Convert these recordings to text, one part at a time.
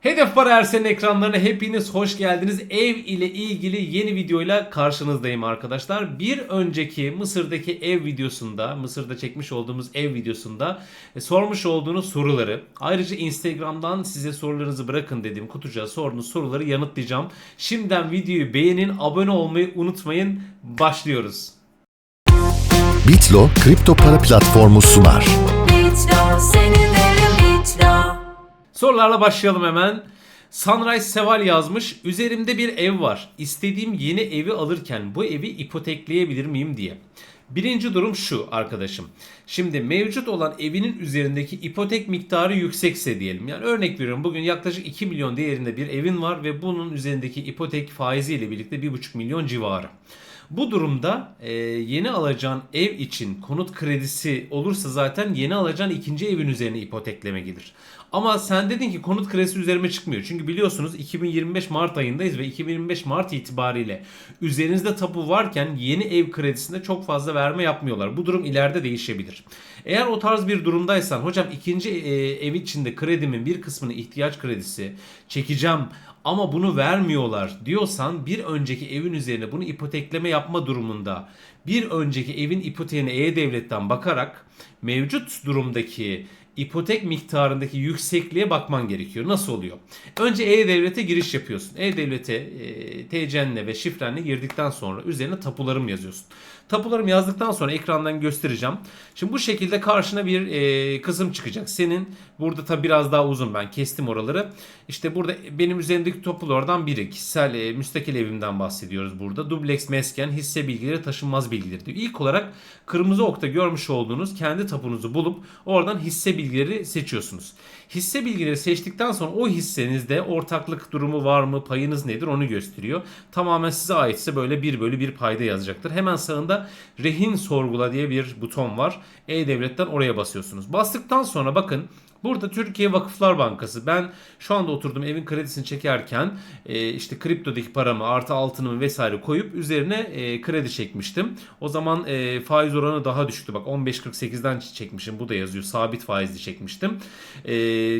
Hedef Para Ersen'in ekranlarına hepiniz hoş geldiniz. Ev ile ilgili yeni videoyla karşınızdayım arkadaşlar. Bir önceki Mısır'daki ev videosunda, Mısır'da çekmiş olduğumuz ev videosunda e, sormuş olduğunuz soruları, ayrıca Instagram'dan size sorularınızı bırakın dediğim kutucuğa sorduğunuz soruları yanıtlayacağım. Şimdiden videoyu beğenin, abone olmayı unutmayın. Başlıyoruz. Bitlo kripto para platformu sunar. Bitlo seni derim Bitlo Sorularla başlayalım hemen. Sunrise Seval yazmış. Üzerimde bir ev var. İstediğim yeni evi alırken bu evi ipotekleyebilir miyim diye. Birinci durum şu arkadaşım. Şimdi mevcut olan evinin üzerindeki ipotek miktarı yüksekse diyelim. Yani örnek veriyorum bugün yaklaşık 2 milyon değerinde bir evin var ve bunun üzerindeki ipotek faiziyle birlikte 1,5 milyon civarı. Bu durumda e, yeni alacağın ev için konut kredisi olursa zaten yeni alacağın ikinci evin üzerine ipotekleme gelir. Ama sen dedin ki konut kredisi üzerime çıkmıyor. Çünkü biliyorsunuz 2025 Mart ayındayız ve 2025 Mart itibariyle üzerinizde tapu varken yeni ev kredisinde çok fazla verme yapmıyorlar. Bu durum ileride değişebilir. Eğer o tarz bir durumdaysan hocam ikinci e, ev içinde kredimin bir kısmını ihtiyaç kredisi çekeceğim ama bunu vermiyorlar diyorsan bir önceki evin üzerine bunu ipotekleme yapma durumunda bir önceki evin ipoteğine E-Devlet'ten bakarak mevcut durumdaki ipotek miktarındaki yüksekliğe bakman gerekiyor. Nasıl oluyor? Önce E-Devlet'e giriş yapıyorsun. E-Devlet'e e, TC'nle ve şifrenle girdikten sonra üzerine tapularım yazıyorsun. Tapularım yazdıktan sonra ekrandan göstereceğim. Şimdi bu şekilde karşına bir e, kısım çıkacak. Senin burada tabi biraz daha uzun ben kestim oraları. İşte burada benim üzerimdeki tapulardan biri. Kişisel e, müstakil evimden bahsediyoruz burada. Dubleks mesken hisse bilgileri taşınmaz bilgileri diyor. İlk olarak kırmızı okta görmüş olduğunuz kendi tapunuzu bulup oradan hisse bilgileri seçiyorsunuz. Hisse bilgileri seçtikten sonra o hissenizde ortaklık durumu var mı, payınız nedir onu gösteriyor. Tamamen size aitse böyle 1 bölü 1 payda yazacaktır. Hemen sağında rehin sorgula diye bir buton var. E-Devlet'ten oraya basıyorsunuz. Bastıktan sonra bakın Burada Türkiye Vakıflar Bankası. Ben şu anda oturdum evin kredisini çekerken e, işte kriptodaki paramı artı altınımı vesaire koyup üzerine e, kredi çekmiştim. O zaman e, faiz oranı daha düşüktü. Bak 15.48'den çekmişim. Bu da yazıyor. Sabit faizli çekmiştim. E,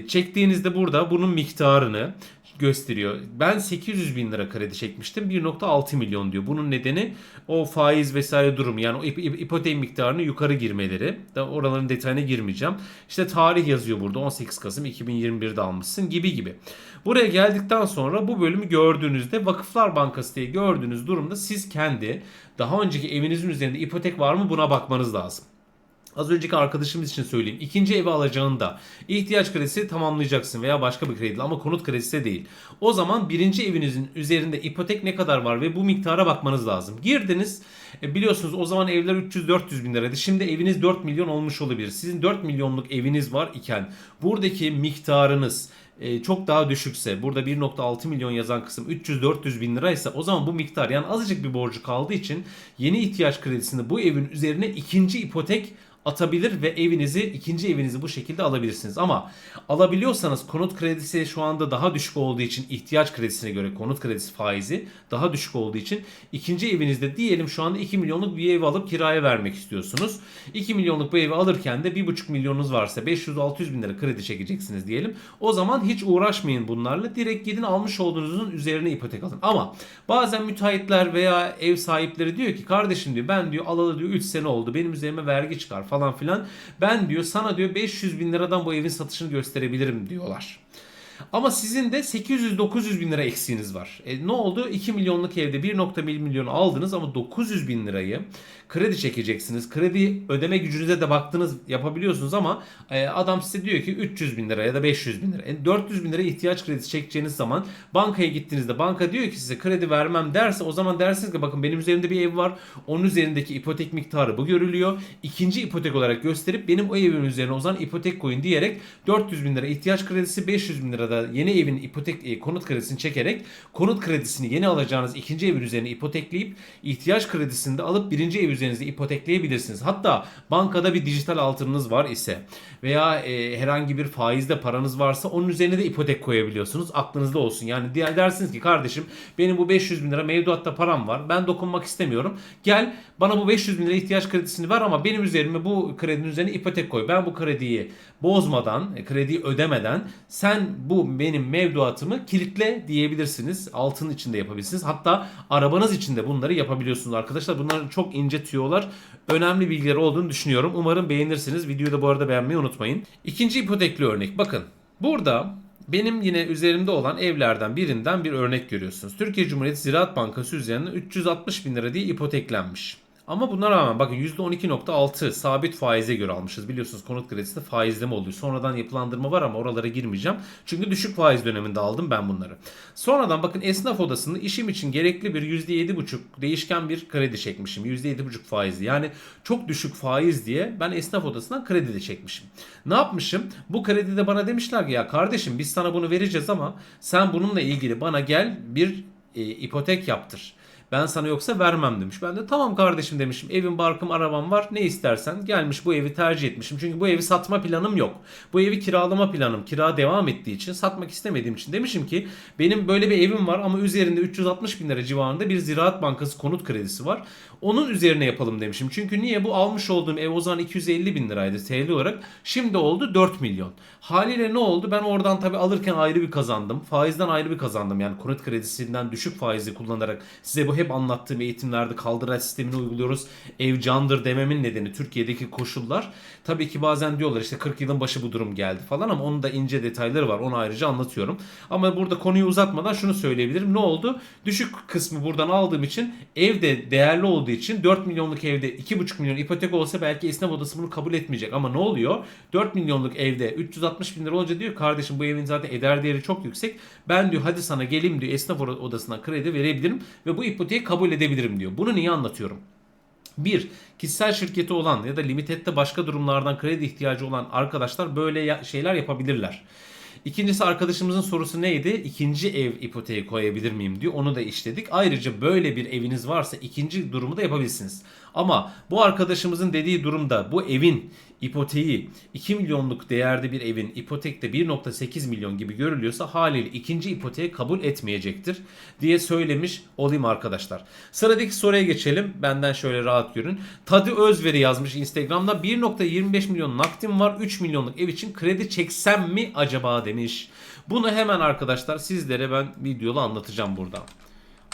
çektiğinizde burada bunun miktarını gösteriyor. Ben 800 bin lira kredi çekmiştim. 1.6 milyon diyor. Bunun nedeni o faiz vesaire durum. Yani o ip- ip- ipotek miktarını yukarı girmeleri. Oraların detayına girmeyeceğim. İşte tarih yazıyor burada. 18 Kasım 2021'de almışsın gibi gibi. Buraya geldikten sonra bu bölümü gördüğünüzde Vakıflar Bankası diye gördüğünüz durumda siz kendi daha önceki evinizin üzerinde ipotek var mı buna bakmanız lazım. Az önceki arkadaşımız için söyleyeyim. İkinci evi alacağında ihtiyaç kredisi tamamlayacaksın veya başka bir kredi ama konut kredisi de değil. O zaman birinci evinizin üzerinde ipotek ne kadar var ve bu miktara bakmanız lazım. Girdiniz e, biliyorsunuz o zaman evler 300-400 bin liraydı. Şimdi eviniz 4 milyon olmuş olabilir. Sizin 4 milyonluk eviniz var iken buradaki miktarınız e, çok daha düşükse burada 1.6 milyon yazan kısım 300-400 bin liraysa o zaman bu miktar yani azıcık bir borcu kaldığı için yeni ihtiyaç kredisini bu evin üzerine ikinci ipotek atabilir ve evinizi ikinci evinizi bu şekilde alabilirsiniz. Ama alabiliyorsanız konut kredisi şu anda daha düşük olduğu için ihtiyaç kredisine göre konut kredisi faizi daha düşük olduğu için ikinci evinizde diyelim şu anda 2 milyonluk bir ev alıp kiraya vermek istiyorsunuz. 2 milyonluk bu evi alırken de 1,5 milyonunuz varsa 500-600 bin lira kredi çekeceksiniz diyelim. O zaman hiç uğraşmayın bunlarla. Direkt gidin almış olduğunuzun üzerine ipotek alın. Ama bazen müteahhitler veya ev sahipleri diyor ki kardeşim diyor ben diyor alalı diyor 3 sene oldu benim üzerime vergi çıkar falan filan. Ben diyor sana diyor 500 bin liradan bu evin satışını gösterebilirim diyorlar. Ama sizin de 800-900 bin lira eksiğiniz var. E, ne oldu? 2 milyonluk evde 1.1 milyon aldınız ama 900 bin lirayı kredi çekeceksiniz. Kredi ödeme gücünüze de baktınız yapabiliyorsunuz ama e, adam size diyor ki 300 bin lira ya da 500 bin lira. E, 400 bin lira ihtiyaç kredisi çekeceğiniz zaman bankaya gittiğinizde banka diyor ki size kredi vermem derse o zaman dersiniz ki bakın benim üzerimde bir ev var. Onun üzerindeki ipotek miktarı bu görülüyor. İkinci ipotek olarak gösterip benim o evimin üzerine o zaman ipotek koyun diyerek 400 bin lira ihtiyaç kredisi 500 bin lirada yeni evin ipotek e, konut kredisini çekerek konut kredisini yeni alacağınız ikinci evin üzerine ipotekleyip ihtiyaç kredisini de alıp birinci ev üzerinizde ipotekleyebilirsiniz. Hatta bankada bir dijital altınınız var ise veya e, herhangi bir faizde paranız varsa onun üzerine de ipotek koyabiliyorsunuz. Aklınızda olsun. Yani dersiniz ki kardeşim benim bu 500 bin lira mevduatta param var. Ben dokunmak istemiyorum. Gel bana bu 500 bin lira ihtiyaç kredisini ver ama benim üzerime bu kredinin üzerine ipotek koy. Ben bu krediyi bozmadan, e, krediyi ödemeden sen bu benim mevduatımı kilitle diyebilirsiniz. Altın içinde yapabilirsiniz. Hatta arabanız içinde bunları yapabiliyorsunuz arkadaşlar. Bunlar çok ince tüyolar. Önemli bilgiler olduğunu düşünüyorum. Umarım beğenirsiniz. Videoyu da bu arada beğenmeyi unutmayın. İkinci ipotekli örnek. Bakın burada benim yine üzerimde olan evlerden birinden bir örnek görüyorsunuz. Türkiye Cumhuriyeti Ziraat Bankası üzerinden 360 bin lira diye ipoteklenmiş. Ama buna rağmen bakın %12.6 sabit faize göre almışız. Biliyorsunuz konut kredisinde faizleme oluyor. Sonradan yapılandırma var ama oralara girmeyeceğim. Çünkü düşük faiz döneminde aldım ben bunları. Sonradan bakın esnaf odasında işim için gerekli bir %7.5 değişken bir kredi çekmişim. %7.5 faizli. Yani çok düşük faiz diye ben esnaf odasından kredi de çekmişim. Ne yapmışım? Bu kredide bana demişler ki ya kardeşim biz sana bunu vereceğiz ama sen bununla ilgili bana gel bir e, ipotek yaptır. Ben sana yoksa vermem demiş. Ben de tamam kardeşim demişim. Evim, barkım, arabam var. Ne istersen. Gelmiş bu evi tercih etmişim. Çünkü bu evi satma planım yok. Bu evi kiralama planım. Kira devam ettiği için satmak istemediğim için demişim ki benim böyle bir evim var ama üzerinde 360 bin lira civarında bir Ziraat Bankası konut kredisi var. Onun üzerine yapalım demişim. Çünkü niye? Bu almış olduğum ev o zaman 250 bin liraydı TL olarak. Şimdi oldu 4 milyon. Haliyle ne oldu? Ben oradan tabii alırken ayrı bir kazandım. Faizden ayrı bir kazandım. Yani konut kredisinden düşük faizi kullanarak size bu hep anlattığım eğitimlerde kaldıraç sistemini uyguluyoruz. Ev candır dememin nedeni Türkiye'deki koşullar. Tabii ki bazen diyorlar işte 40 yılın başı bu durum geldi falan ama onun da ince detayları var. Onu ayrıca anlatıyorum. Ama burada konuyu uzatmadan şunu söyleyebilirim. Ne oldu? Düşük kısmı buradan aldığım için evde değerli olduğu için 4 milyonluk evde 2,5 milyon ipotek olsa belki esnaf odası bunu kabul etmeyecek. Ama ne oluyor? 4 milyonluk evde 360 bin lira olunca diyor kardeşim bu evin zaten eder değeri çok yüksek. Ben diyor hadi sana geleyim diyor esnaf odasına kredi verebilirim ve bu ipoteği kabul edebilirim diyor. Bunu niye anlatıyorum? Bir, kişisel şirketi olan ya da limitette başka durumlardan kredi ihtiyacı olan arkadaşlar böyle şeyler yapabilirler. İkincisi arkadaşımızın sorusu neydi? İkinci ev ipoteği koyabilir miyim diyor. Onu da işledik. Ayrıca böyle bir eviniz varsa ikinci durumu da yapabilirsiniz. Ama bu arkadaşımızın dediği durumda bu evin ipoteği 2 milyonluk değerde bir evin ipotekte 1.8 milyon gibi görülüyorsa haliyle ikinci ipoteği kabul etmeyecektir diye söylemiş olayım arkadaşlar. Sıradaki soruya geçelim. Benden şöyle rahat görün. Tadı Özveri yazmış Instagram'da 1.25 milyon nakdim var. 3 milyonluk ev için kredi çeksem mi acaba demiş. Bunu hemen arkadaşlar sizlere ben videoda anlatacağım burada.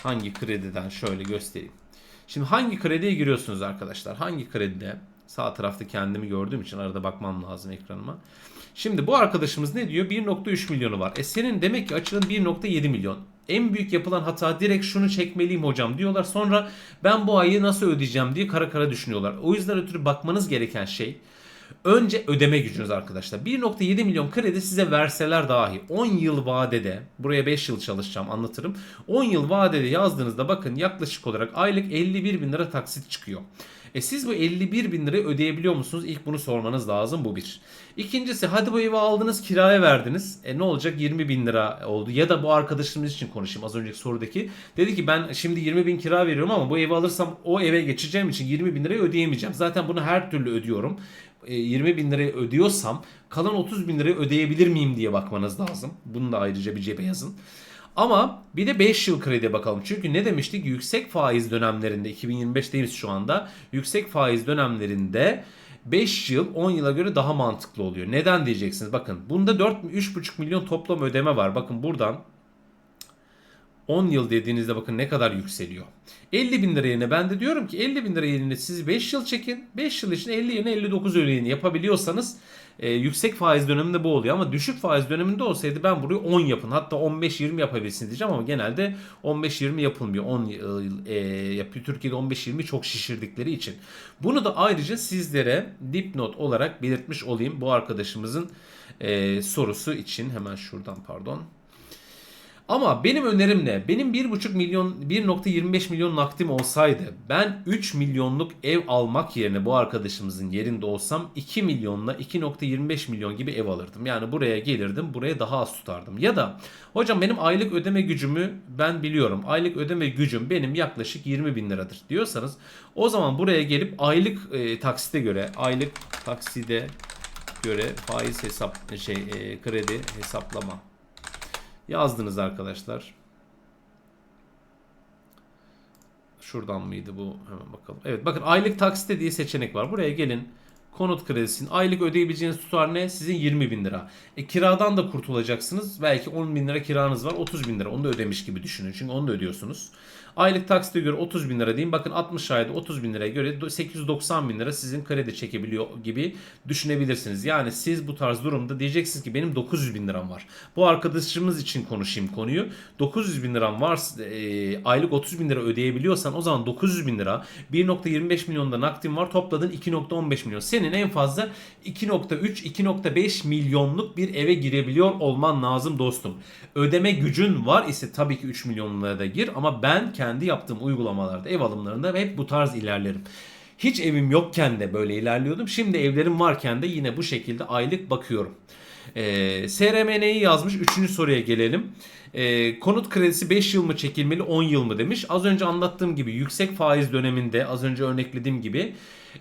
Hangi krediden şöyle göstereyim. Şimdi hangi krediye giriyorsunuz arkadaşlar? Hangi kredide? Sağ tarafta kendimi gördüğüm için arada bakmam lazım ekranıma. Şimdi bu arkadaşımız ne diyor? 1.3 milyonu var. E senin demek ki açılın 1.7 milyon. En büyük yapılan hata direkt şunu çekmeliyim hocam diyorlar. Sonra ben bu ayı nasıl ödeyeceğim diye kara kara düşünüyorlar. O yüzden ötürü bakmanız gereken şey Önce ödeme gücünüz arkadaşlar. 1.7 milyon kredi size verseler dahi 10 yıl vadede buraya 5 yıl çalışacağım anlatırım. 10 yıl vadede yazdığınızda bakın yaklaşık olarak aylık 51 bin lira taksit çıkıyor. E siz bu 51 bin lirayı ödeyebiliyor musunuz? İlk bunu sormanız lazım bu bir. İkincisi hadi bu evi aldınız kiraya verdiniz. E ne olacak 20 bin lira oldu. Ya da bu arkadaşımız için konuşayım az önceki sorudaki. Dedi ki ben şimdi 20 bin kira veriyorum ama bu evi alırsam o eve geçeceğim için 20 bin lirayı ödeyemeyeceğim. Zaten bunu her türlü ödüyorum. E, 20 bin lirayı ödüyorsam kalan 30 bin lirayı ödeyebilir miyim diye bakmanız lazım. Bunu da ayrıca bir cebe yazın. Ama bir de 5 yıl krediye bakalım. Çünkü ne demiştik? Yüksek faiz dönemlerinde 2025'teyiz şu anda. Yüksek faiz dönemlerinde 5 yıl 10 yıla göre daha mantıklı oluyor. Neden diyeceksiniz? Bakın bunda 4 3,5 milyon toplam ödeme var. Bakın buradan 10 yıl dediğinizde bakın ne kadar yükseliyor. 50 bin lira yerine ben de diyorum ki 50 bin lira yerine siz 5 yıl çekin. 5 yıl için 50 yerine 59 ödeyin yapabiliyorsanız e, yüksek faiz döneminde bu oluyor. Ama düşük faiz döneminde olsaydı ben burayı 10 yapın. Hatta 15-20 yapabilirsiniz diyeceğim ama genelde 15-20 yapılmıyor. 10 yıl e, yapıyor. Türkiye'de 15-20 çok şişirdikleri için. Bunu da ayrıca sizlere dipnot olarak belirtmiş olayım bu arkadaşımızın e, sorusu için. Hemen şuradan pardon. Ama benim önerim ne? Benim 1,5 milyon 1.25 milyon nakdim olsaydı ben 3 milyonluk ev almak yerine bu arkadaşımızın yerinde olsam 2 milyonla 2.25 milyon gibi ev alırdım. Yani buraya gelirdim buraya daha az tutardım. Ya da hocam benim aylık ödeme gücümü ben biliyorum. Aylık ödeme gücüm benim yaklaşık 20 bin liradır diyorsanız o zaman buraya gelip aylık e, taksite göre aylık takside göre faiz hesap şey e, kredi hesaplama Yazdınız arkadaşlar. Şuradan mıydı bu? Hemen bakalım. Evet bakın aylık taksite diye seçenek var. Buraya gelin. Konut kredisinin aylık ödeyebileceğiniz tutar ne? Sizin 20 bin lira. E, kiradan da kurtulacaksınız. Belki 10 bin lira kiranız var 30 bin lira. Onu da ödemiş gibi düşünün. Çünkü onu da ödüyorsunuz. Aylık taksite göre 30 bin lira diyeyim. Bakın 60 ayda 30 bin liraya göre 890 bin lira sizin kredi çekebiliyor gibi düşünebilirsiniz. Yani siz bu tarz durumda diyeceksiniz ki benim 900 bin liram var. Bu arkadaşımız için konuşayım konuyu. 900 bin liram var e, aylık 30 bin lira ödeyebiliyorsan o zaman 900 bin lira 1.25 milyonda nakdin var topladın 2.15 milyon. Senin en fazla 2.3-2.5 milyonluk bir eve girebiliyor olman lazım dostum. Ödeme gücün var ise tabii ki 3 milyonlara da gir ama ben kendi yaptığım uygulamalarda ev alımlarında hep bu tarz ilerlerim. Hiç evim yokken de böyle ilerliyordum. Şimdi evlerim varken de yine bu şekilde aylık bakıyorum. Ee, SRMN'yi yazmış. Üçüncü soruya gelelim. Ee, konut kredisi 5 yıl mı çekilmeli 10 yıl mı demiş. Az önce anlattığım gibi yüksek faiz döneminde az önce örneklediğim gibi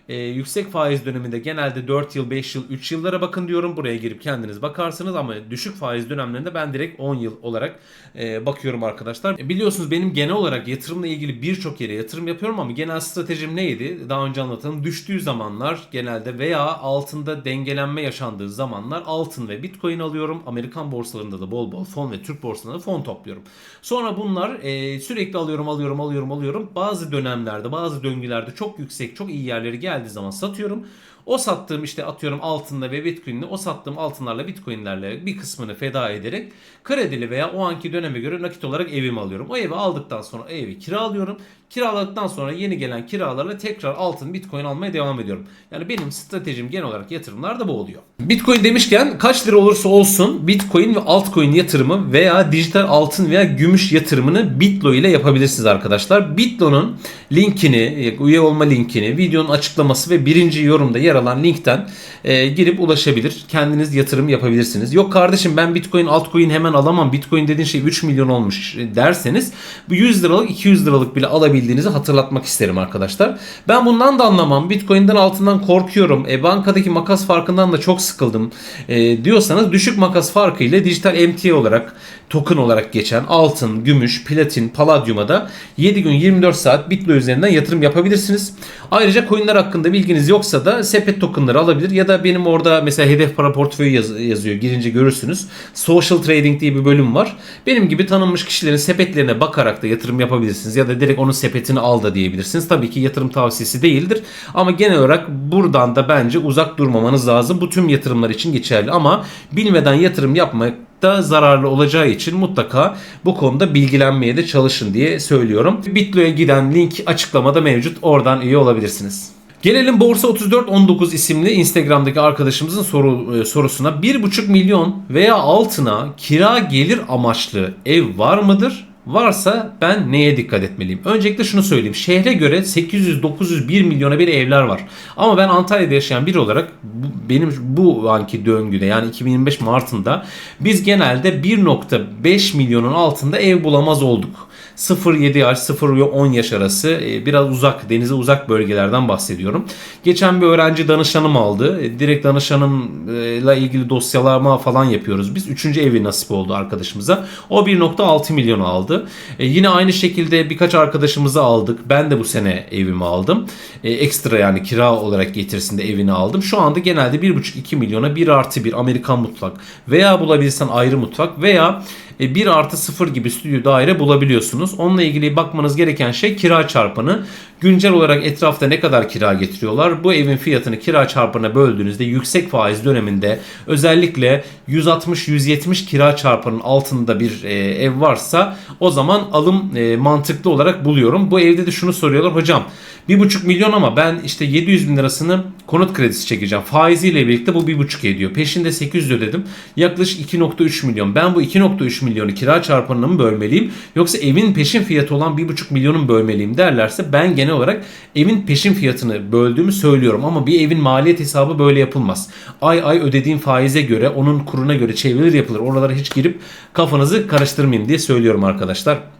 e, yüksek faiz döneminde genelde 4 yıl 5 yıl 3 yıllara bakın diyorum. Buraya girip kendiniz bakarsınız ama düşük faiz dönemlerinde ben direkt 10 yıl olarak e, bakıyorum arkadaşlar. E, biliyorsunuz benim genel olarak yatırımla ilgili birçok yere yatırım yapıyorum ama genel stratejim neydi? Daha önce anlatalım. Düştüğü zamanlar genelde veya altında dengelenme yaşandığı zamanlar altın ve bitcoin alıyorum. Amerikan borsalarında da bol bol fon ve Türk borsalarında fon topluyorum. Sonra bunlar e, sürekli alıyorum alıyorum alıyorum alıyorum. Bazı dönemlerde bazı döngülerde çok yüksek çok iyi yerleri geldiği zaman satıyorum. O sattığım işte atıyorum altınla ve bitcoin'le o sattığım altınlarla bitcoin'lerle bir kısmını feda ederek kredili veya o anki döneme göre nakit olarak evimi alıyorum. O evi aldıktan sonra evi kiralıyorum. Kiraladıktan sonra yeni gelen kiralarla tekrar altın bitcoin almaya devam ediyorum. Yani benim stratejim genel olarak yatırımlarda bu oluyor. Bitcoin demişken kaç lira olursa olsun bitcoin ve altcoin yatırımı veya dijital altın veya gümüş yatırımını Bitlo ile yapabilirsiniz arkadaşlar. Bitlo'nun linkini, üye olma linkini, videonun açıklaması ve birinci yorumda yer alan linkten e, girip ulaşabilir. Kendiniz yatırım yapabilirsiniz. Yok kardeşim ben bitcoin altcoin hemen alamam. Bitcoin dediğin şey 3 milyon olmuş derseniz bu 100 liralık 200 liralık bile alabildiğinizi hatırlatmak isterim arkadaşlar. Ben bundan da anlamam. Bitcoin'den altından korkuyorum. E, bankadaki makas farkından da çok sıkıldım e, diyorsanız düşük makas farkı ile dijital MTA olarak token olarak geçen altın, gümüş, platin, paladyuma da 7 gün 24 saat Bitlo üzerinden yatırım yapabilirsiniz. Ayrıca coinler hakkında bilginiz yoksa da sepet tokenları alabilir ya da benim orada mesela hedef para portföyü yaz- yazıyor. Girince görürsünüz. Social trading diye bir bölüm var. Benim gibi tanınmış kişilerin sepetlerine bakarak da yatırım yapabilirsiniz ya da direkt onun sepetini al da diyebilirsiniz. Tabii ki yatırım tavsiyesi değildir ama genel olarak buradan da bence uzak durmamanız lazım. Bu tüm yatırımlar için geçerli ama bilmeden yatırım yapmak da zararlı olacağı için mutlaka bu konuda bilgilenmeye de çalışın diye söylüyorum. Bitlo'ya giden link açıklamada mevcut. Oradan üye olabilirsiniz. Gelelim Borsa 3419 isimli Instagram'daki arkadaşımızın soru, e, sorusuna. 1,5 milyon veya altına kira gelir amaçlı ev var mıdır? Varsa ben neye dikkat etmeliyim? Öncelikle şunu söyleyeyim. Şehre göre 800, 900, 1 milyona bir evler var. Ama ben Antalya'da yaşayan biri olarak bu- benim bu anki döngüde yani 2025 Mart'ında biz genelde 1.5 milyonun altında ev bulamaz olduk. 0-7 yaş, 0-10 yaş arası e, biraz uzak, denize uzak bölgelerden bahsediyorum. Geçen bir öğrenci danışanım aldı. E, Direkt danışanımla ilgili dosyalama falan yapıyoruz. Biz 3. evi nasip oldu arkadaşımıza. O 1.6 milyon aldı. E, Yine aynı şekilde birkaç arkadaşımızı aldık. Ben de bu sene evimi aldım. Ekstra yani kira olarak getirisinde evini aldım. Şu anda genelde 1.5-2 milyona 1 artı 1 Amerikan mutfak veya bulabilirsen ayrı mutfak veya 1 artı 0 gibi stüdyo daire bulabiliyorsunuz. Onunla ilgili bakmanız gereken şey kira çarpanı. Güncel olarak etrafta ne kadar kira getiriyorlar? Bu evin fiyatını kira çarpanına böldüğünüzde yüksek faiz döneminde özellikle 160-170 kira çarpanının altında bir e, ev varsa o zaman alım e, mantıklı olarak buluyorum. Bu evde de şunu soruyorlar hocam 1,5 milyon ama ben işte 700 bin lirasını konut kredisi çekeceğim. Faiziyle birlikte bu 1,5 ediyor. Peşinde 800 ödedim. Yaklaşık 2,3 milyon. Ben bu 2,3 milyonu kira çarpanına mı bölmeliyim? Yoksa evin peşin fiyatı olan 1,5 milyonu mu bölmeliyim derlerse ben genel olarak evin peşin fiyatını böldüğümü söylüyorum. Ama bir evin maliyet hesabı böyle yapılmaz. Ay ay ödediğin faize göre onun kuruna göre çevrilir yapılır. Oralara hiç girip kafanızı karıştırmayayım diye söylüyorum arkadaşlar.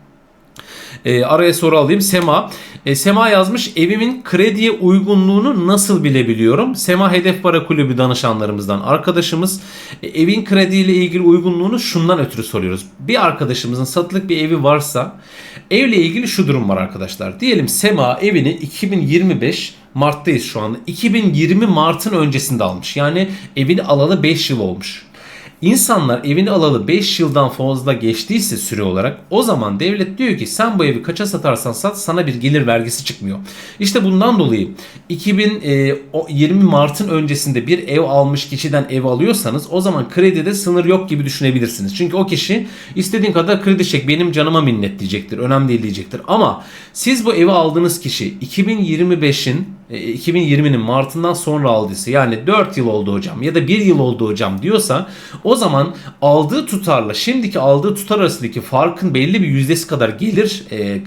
E, araya soru alayım. Sema. E, Sema yazmış evimin krediye uygunluğunu nasıl bilebiliyorum? Sema Hedef Para Kulübü danışanlarımızdan arkadaşımız e, evin krediyle ilgili uygunluğunu şundan ötürü soruyoruz. Bir arkadaşımızın satılık bir evi varsa evle ilgili şu durum var arkadaşlar. Diyelim Sema evini 2025 Mart'tayız şu anda. 2020 Mart'ın öncesinde almış. Yani evini alalı 5 yıl olmuş. İnsanlar evini alalı 5 yıldan fazla geçtiyse süre olarak o zaman devlet diyor ki sen bu evi kaça satarsan sat sana bir gelir vergisi çıkmıyor. İşte bundan dolayı 2020 Mart'ın öncesinde bir ev almış kişiden ev alıyorsanız o zaman kredide sınır yok gibi düşünebilirsiniz. Çünkü o kişi istediğin kadar kredi çek benim canıma minnet diyecektir. Önemli değil diyecektir. Ama siz bu evi aldığınız kişi 2025'in e, 2020'nin Mart'ından sonra aldıysa yani 4 yıl oldu hocam ya da 1 yıl oldu hocam diyorsa o zaman aldığı tutarla şimdiki aldığı tutar arasındaki farkın belli bir yüzdesi kadar gelir e, e,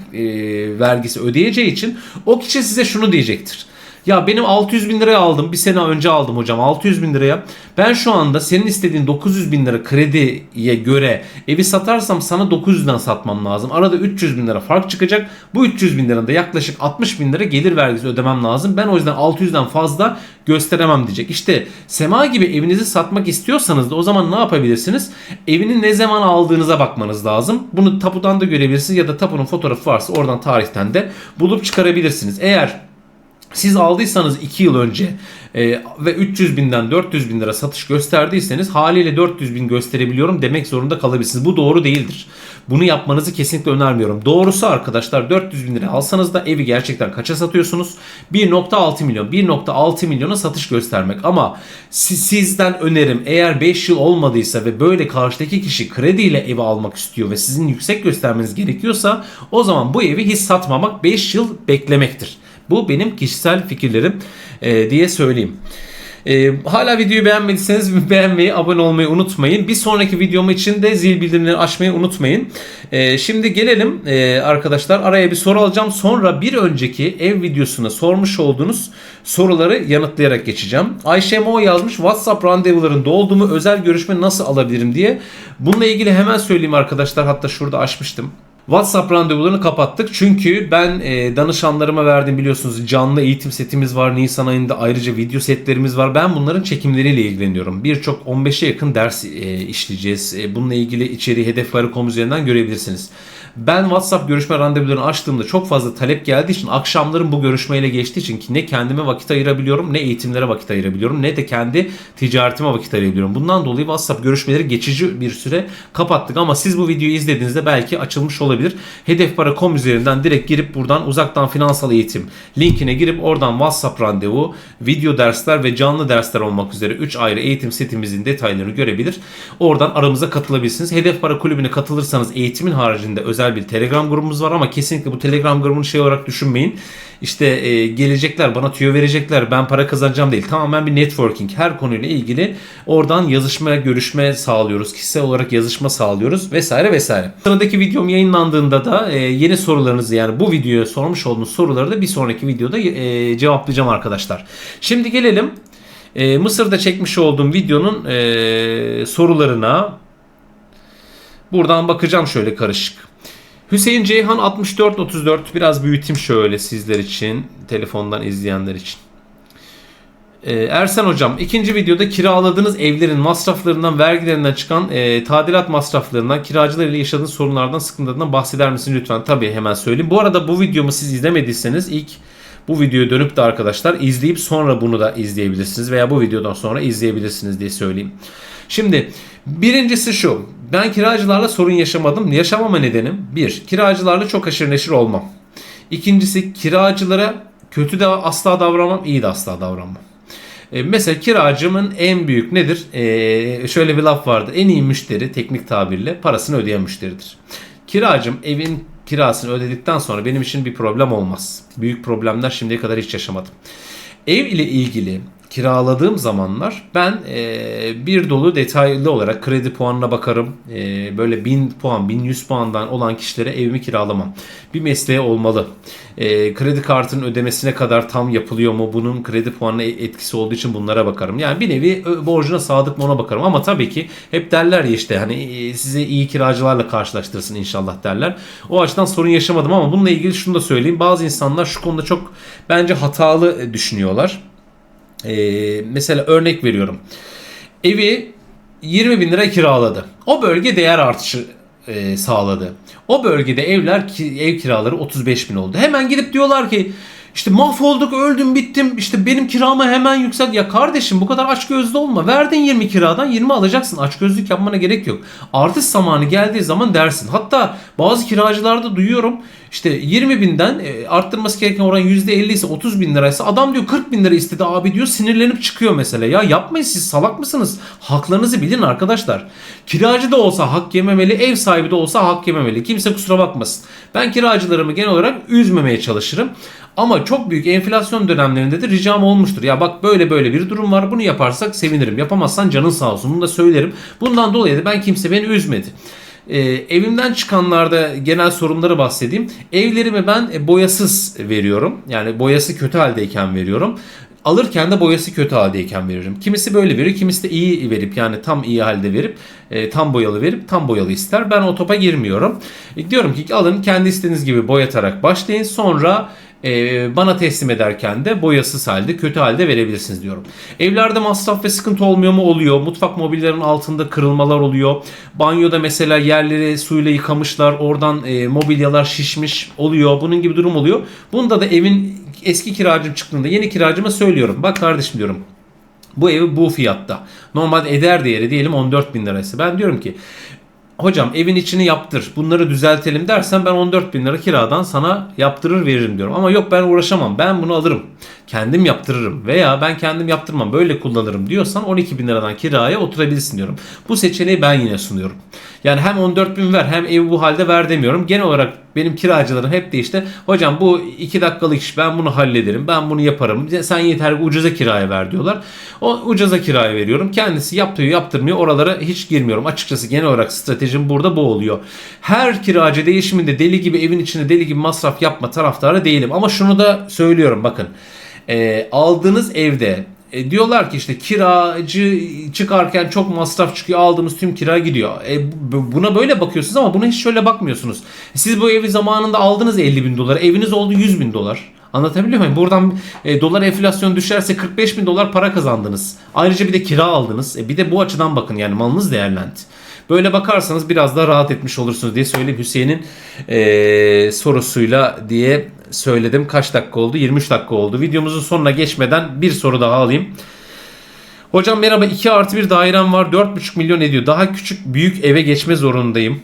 vergisi ödeyeceği için o kişi size şunu diyecektir. Ya benim 600 bin liraya aldım. Bir sene önce aldım hocam 600 bin liraya. Ben şu anda senin istediğin 900 bin lira krediye göre evi satarsam sana 900'den satmam lazım. Arada 300 bin lira fark çıkacak. Bu 300 bin liranın da yaklaşık 60 bin lira gelir vergisi ödemem lazım. Ben o yüzden 600'den fazla gösteremem diyecek. İşte Sema gibi evinizi satmak istiyorsanız da o zaman ne yapabilirsiniz? Evini ne zaman aldığınıza bakmanız lazım. Bunu tapudan da görebilirsiniz ya da tapunun fotoğrafı varsa oradan tarihten de bulup çıkarabilirsiniz. Eğer siz aldıysanız 2 yıl önce e, ve 300 binden 400 bin lira satış gösterdiyseniz haliyle 400 bin gösterebiliyorum demek zorunda kalabilirsiniz. Bu doğru değildir. Bunu yapmanızı kesinlikle önermiyorum. Doğrusu arkadaşlar 400 bin lira alsanız da evi gerçekten kaça satıyorsunuz? 1.6 milyon. 1.6 milyona satış göstermek. Ama si- sizden önerim eğer 5 yıl olmadıysa ve böyle karşıdaki kişi krediyle evi almak istiyor ve sizin yüksek göstermeniz gerekiyorsa o zaman bu evi hiç satmamak 5 yıl beklemektir. Bu benim kişisel fikirlerim e, diye söyleyeyim. E, hala videoyu beğenmediyseniz beğenmeyi, abone olmayı unutmayın. Bir sonraki videom için de zil bildirimleri açmayı unutmayın. E, şimdi gelelim e, arkadaşlar araya bir soru alacağım. Sonra bir önceki ev videosuna sormuş olduğunuz soruları yanıtlayarak geçeceğim. Ayşe Mo yazmış WhatsApp randevularında olduğumu özel görüşme nasıl alabilirim diye. Bununla ilgili hemen söyleyeyim arkadaşlar. Hatta şurada açmıştım. WhatsApp randevularını kapattık. Çünkü ben e, danışanlarıma verdim biliyorsunuz canlı eğitim setimiz var. Nisan ayında ayrıca video setlerimiz var. Ben bunların çekimleriyle ilgileniyorum. Birçok 15'e yakın ders e, işleyeceğiz. E, bununla ilgili içeriği hedefleri.com üzerinden görebilirsiniz. Ben WhatsApp görüşme randevularını açtığımda çok fazla talep geldiği için akşamların bu görüşmeyle geçtiği için ki ne kendime vakit ayırabiliyorum ne eğitimlere vakit ayırabiliyorum ne de kendi ticaretime vakit ayırabiliyorum. Bundan dolayı WhatsApp görüşmeleri geçici bir süre kapattık ama siz bu videoyu izlediğinizde belki açılmış olabilir. Hedefpara.com üzerinden direkt girip buradan uzaktan finansal eğitim linkine girip oradan WhatsApp randevu, video dersler ve canlı dersler olmak üzere 3 ayrı eğitim setimizin detaylarını görebilir. Oradan aramıza katılabilirsiniz. Hedef Para Kulübü'ne katılırsanız eğitimin haricinde özel bir Telegram grubumuz var ama kesinlikle bu Telegram grubunu şey olarak düşünmeyin. İşte e, gelecekler bana tüyo verecekler ben para kazanacağım değil. Tamamen bir networking her konuyla ilgili oradan yazışma görüşme sağlıyoruz. Kişisel olarak yazışma sağlıyoruz vesaire vesaire. Sıradaki videom yayınlandığında da e, yeni sorularınızı yani bu videoya sormuş olduğunuz soruları da bir sonraki videoda e, cevaplayacağım arkadaşlar. Şimdi gelelim e, Mısır'da çekmiş olduğum videonun e, sorularına. Buradan bakacağım şöyle karışık. Hüseyin Ceyhan 6434 biraz büyüteyim şöyle sizler için telefondan izleyenler için. Ee, Ersen hocam ikinci videoda kiraladığınız evlerin masraflarından vergilerinden çıkan e, tadilat masraflarından kiracılar ile yaşadığınız sorunlardan sıkıntılarından bahseder misiniz lütfen? Tabii hemen söyleyeyim. Bu arada bu videomu siz izlemediyseniz ilk bu videoyu dönüp de arkadaşlar izleyip sonra bunu da izleyebilirsiniz veya bu videodan sonra izleyebilirsiniz diye söyleyeyim. Şimdi birincisi şu. Ben kiracılarla sorun yaşamadım. Yaşamama nedenim bir, kiracılarla çok aşırı neşir olmam. İkincisi kiracılara kötü de asla davranmam, iyi de asla davranmam. E, mesela kiracımın en büyük nedir? E, şöyle bir laf vardı. En iyi müşteri teknik tabirle parasını ödeyen müşteridir. Kiracım evin kirasını ödedikten sonra benim için bir problem olmaz. Büyük problemler şimdiye kadar hiç yaşamadım. Ev ile ilgili kiraladığım zamanlar ben e, bir dolu detaylı olarak kredi puanına bakarım. E, böyle 1000 puan, 1100 puandan olan kişilere evimi kiralamam. Bir mesleği olmalı. E, kredi kartının ödemesine kadar tam yapılıyor mu? Bunun kredi puanına etkisi olduğu için bunlara bakarım. Yani bir nevi ö, borcuna sadık mı ona bakarım. Ama tabii ki hep derler ya işte hani e, size iyi kiracılarla karşılaştırsın inşallah derler. O açıdan sorun yaşamadım ama bununla ilgili şunu da söyleyeyim. Bazı insanlar şu konuda çok bence hatalı e, düşünüyorlar. Ee, mesela örnek veriyorum. Evi 20 bin lira kiraladı. O bölge değer artışı e, sağladı. O bölgede evler ki, ev kiraları 35 bin oldu. Hemen gidip diyorlar ki İşte mahvolduk, öldüm, bittim. İşte benim kiramı hemen yükselt. Ya kardeşim bu kadar açgözlü olma. Verdin 20 kiradan 20 alacaksın. Açgözlük yapmana gerek yok. Artış zamanı geldiği zaman dersin. Hatta bazı kiracılarda duyuyorum. İşte 20 binden e, arttırması gereken oran %50 ise 30 bin liraysa adam diyor 40 bin lira istedi abi diyor sinirlenip çıkıyor mesela. Ya yapmayın siz salak mısınız? Haklarınızı bilin arkadaşlar. Kiracı da olsa hak yememeli, ev sahibi de olsa hak yememeli. Kimse kusura bakmasın. Ben kiracılarımı genel olarak üzmemeye çalışırım. Ama çok büyük enflasyon dönemlerinde de ricam olmuştur. Ya bak böyle böyle bir durum var bunu yaparsak sevinirim. Yapamazsan canın sağ olsun bunu da söylerim. Bundan dolayı da ben kimse beni üzmedi. Ee, evimden çıkanlarda genel sorunları bahsedeyim. Evlerimi ben e, boyasız veriyorum. Yani boyası kötü haldeyken veriyorum. Alırken de boyası kötü haldeyken veriyorum. Kimisi böyle veriyor, kimisi de iyi verip yani tam iyi halde verip e, tam boyalı verip tam boyalı ister. Ben o topa girmiyorum. E, diyorum ki alın kendi istediğiniz gibi boyatarak başlayın. Sonra e, bana teslim ederken de boyasız halde kötü halde verebilirsiniz diyorum. Evlerde masraf ve sıkıntı olmuyor mu? Oluyor. Mutfak mobilyalarının altında kırılmalar oluyor. Banyoda mesela yerleri suyla yıkamışlar. Oradan e, mobilyalar şişmiş oluyor. Bunun gibi durum oluyor. Bunda da evin eski kiracım çıktığında yeni kiracıma söylüyorum. Bak kardeşim diyorum. Bu evi bu fiyatta. Normalde eder değeri diyelim 14 bin lirası. Ben diyorum ki hocam evin içini yaptır bunları düzeltelim dersen ben 14 bin lira kiradan sana yaptırır veririm diyorum. Ama yok ben uğraşamam ben bunu alırım. Kendim yaptırırım veya ben kendim yaptırmam böyle kullanırım diyorsan 12 bin liradan kiraya oturabilirsin diyorum. Bu seçeneği ben yine sunuyorum. Yani hem 14 bin ver hem evi bu halde ver demiyorum. Genel olarak benim kiracılarım hep de işte hocam bu 2 dakikalık iş ben bunu hallederim ben bunu yaparım. Sen yeter ucuza kiraya ver diyorlar. O ucuza kiraya veriyorum. Kendisi yaptırıyor yaptırmıyor oralara hiç girmiyorum. Açıkçası genel olarak stratejim burada bu oluyor. Her kiracı değişiminde deli gibi evin içinde deli gibi masraf yapma taraftarı değilim. Ama şunu da söylüyorum bakın. Ee, aldığınız evde e, diyorlar ki işte kiracı çıkarken çok masraf çıkıyor aldığımız tüm kira gidiyor. E, bu- buna böyle bakıyorsunuz ama buna hiç şöyle bakmıyorsunuz. Siz bu evi zamanında aldınız 50 bin dolar eviniz oldu 100 bin dolar. Anlatabiliyor muyum? Buradan e, dolar enflasyon düşerse 45 bin dolar para kazandınız. Ayrıca bir de kira aldınız. E, bir de bu açıdan bakın yani malınız değerlendi. Böyle bakarsanız biraz daha rahat etmiş olursunuz diye söyleyeyim Hüseyin'in e, sorusuyla diye söyledim. Kaç dakika oldu? 23 dakika oldu. Videomuzun sonuna geçmeden bir soru daha alayım. Hocam merhaba 2 artı bir dairem var 4,5 milyon ediyor. Daha küçük büyük eve geçme zorundayım.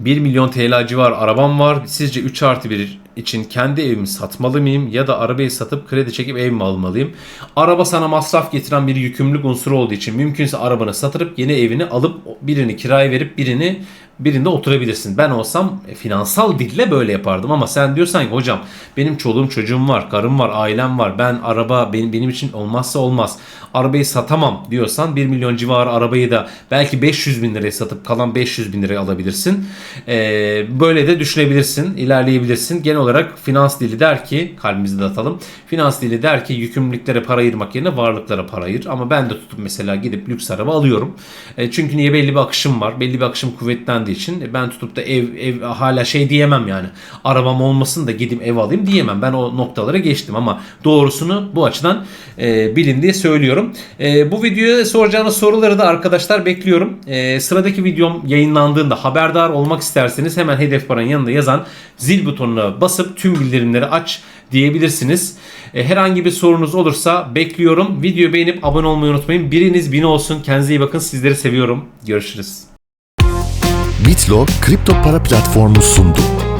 1 milyon TL civar arabam var. Sizce 3 artı 1 için kendi evimi satmalı mıyım ya da arabayı satıp kredi çekip ev mi almalıyım? Araba sana masraf getiren bir yükümlülük unsuru olduğu için mümkünse arabanı satırıp yeni evini alıp birini kiraya verip birini birinde oturabilirsin. Ben olsam e, finansal dille böyle yapardım ama sen diyorsan ki hocam benim çoluğum çocuğum var, karım var, ailem var. Ben araba benim benim için olmazsa olmaz. Arabayı satamam diyorsan 1 milyon civarı arabayı da belki 500 bin liraya satıp kalan 500 bin liraya alabilirsin. Ee, böyle de düşünebilirsin, ilerleyebilirsin. Genel olarak finans dili der ki, kalbimizi de atalım. Finans dili der ki yükümlülüklere para ayırmak yerine varlıklara para ayır. Ama ben de tutup mesela gidip lüks araba alıyorum. E, çünkü niye belli bir akışım var. Belli bir akışım kuvvetlendiği için e, ben tutup da ev ev hala şey diyemem yani. Arabam olmasın da gidip ev alayım diyemem. Ben o noktalara geçtim ama doğrusunu bu açıdan e, bilin diye söylüyorum. E, bu videoya soracağınız soruları da arkadaşlar bekliyorum. E, sıradaki videom yayınlandığında haberdar olmak isterseniz hemen hedef paranın yanında yazan zil butonuna basıp tüm bildirimleri aç diyebilirsiniz. E, herhangi bir sorunuz olursa bekliyorum. Videoyu beğenip abone olmayı unutmayın. Biriniz bin olsun. Kendinize iyi bakın. Sizleri seviyorum. Görüşürüz. Bitlo kripto para platformu sundu.